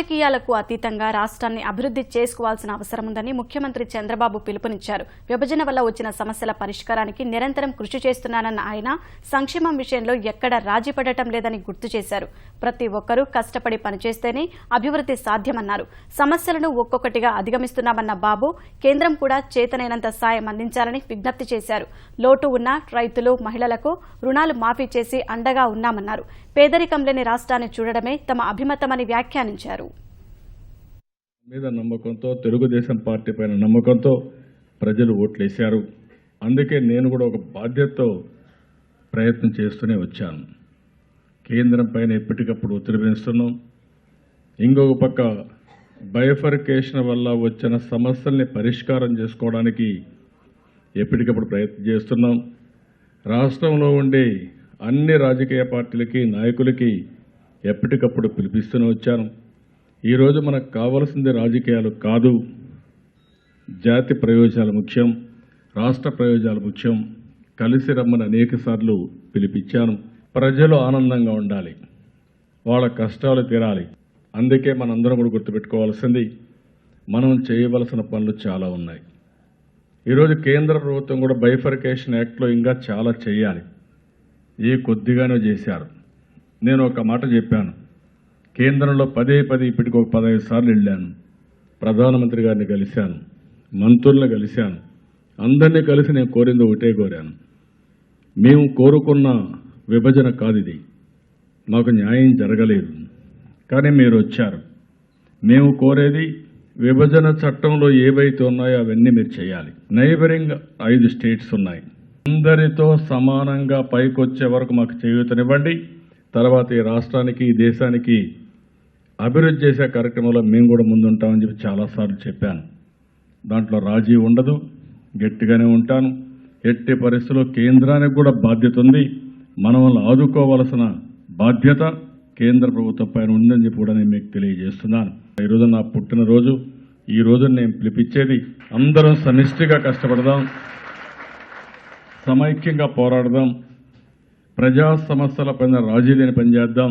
రాజకీయాలకు అతీతంగా రాష్ట్రాన్ని అభివృద్ధి చేసుకోవాల్సిన అవసరం ఉందని ముఖ్యమంత్రి చంద్రబాబు పిలుపునిచ్చారు. విభజన వల్ల వచ్చిన సమస్యల పరిష్కారానికి నిరంతరం కృషి చేస్తున్నానన్న ఆయన సంక్షేమం విషయంలో ఎక్కడ రాజీ పడటం లేదని గుర్తు చేశారు. ప్రతి ఒక్కరూ కష్టపడి పనిచేస్తేనే అభివృద్ధి సాధ్యమన్నారు. సమస్యలను ఒక్కొక్కటిగా అధిగమిస్తున్నామన్న బాబు కేంద్రం కూడా చేతనైనంత సాయం అందించాలని విజ్ఞప్తి చేశారు. లోటు ఉన్న రైతులు మహిళలకు రుణాలు మాఫీ చేసి అండగా ఉన్నామన్నారు. పేదరికం లేని రాష్ట్రాన్ని చూడడమే తమ అభిమతమని వ్యాఖ్యానించారు. మీద నమ్మకంతో తెలుగుదేశం పార్టీ పైన నమ్మకంతో ప్రజలు ఓట్లేశారు. అందుకే నేను కూడా ఒక బాధ్యతతో ప్రయత్నం చేస్తూనే వచ్చాను. కేంద్రం పైన ఎప్పటికప్పుడు ఒత్తిడి పెంచుతున్నాం. ఇంకొక పక్క బైఫర్కేషన్ వల్ల వచ్చిన సమస్యల్ని పరిష్కారం చేసుకోవడానికి ఎప్పటికప్పుడు ప్రయత్నం చేస్తున్నాం. రాష్ట్రంలో ఉండే అన్ని రాజకీయ పార్టీలకి నాయకులకి ఎప్పటికప్పుడు పిలిపిస్తూనే వచ్చాను. ఈరోజు మనకు కావలసింది రాజకీయాలు కాదు. జాతి ప్రయోజనాలు ముఖ్యం రాష్ట్ర ప్రయోజనాలు ముఖ్యం. కలిసి రమ్మని అనేక సార్లు పిలిపించాను. ప్రజలు ఆనందంగా ఉండాలి. వాళ్ళ కష్టాలు తీరాలి. అందుకే మనందరం కూడా గుర్తుపెట్టుకోవాల్సింది మనం చేయవలసిన పనులు చాలా ఉన్నాయి. ఈరోజు కేంద్ర ప్రభుత్వం కూడా బైఫర్కేషన్ యాక్ట్లో ఇంకా చాలా చేయాలి. ఏ కొద్దిగానో చేశారు. నేను ఒక మాట చెప్పాను. కేంద్రంలో పదే పదే ఇప్పటికి ఒక పదహైదు సార్లు వెళ్ళాను. ప్రధానమంత్రి గారిని కలిశాను. మంత్రులను కలిశాను. అందరినీ కలిసి నేను కోరింది ఒకటే కోరాను. మేము కోరుకున్న విభజన కాదు ఇది. మాకు న్యాయం జరగలేదు. కానీ మీరు వచ్చారు. మేము కోరేది విభజన చట్టంలో ఏవైతే ఉన్నాయో అవన్నీ మీరు చేయాలి. నైబరింగ్ ఐదు స్టేట్స్ ఉన్నాయి. అందరితో సమానంగా పైకొచ్చే వరకు మాకు చేయూతనివ్వండి. తర్వాత ఈ రాష్ట్రానికి ఈ దేశానికి అభివృద్ధి చేసే కార్యక్రమంలో మేము కూడా ముందుంటామని చెప్పి చాలాసార్లు చెప్పాను. దాంట్లో రాజీ ఉండదు గట్టిగానే ఉంటాను. ఎట్టి పరిస్థితుల్లో కేంద్రానికి కూడా బాధ్యత ఉంది. మనల్ని ఆదుకోవలసిన బాధ్యత కేంద్ర ప్రభుత్వం పైన ఉందని చెప్పి కూడా నేను మీకు తెలియజేస్తున్నాను. ఈరోజు నా పుట్టినరోజు. ఈ రోజు నేను పిలిపించేది అందరం సమిష్టిగా కష్టపడదాం సమైక్యంగా పోరాడదాం. ప్రజా సమస్యల పైన రాజీ లేని పనిచేద్దాం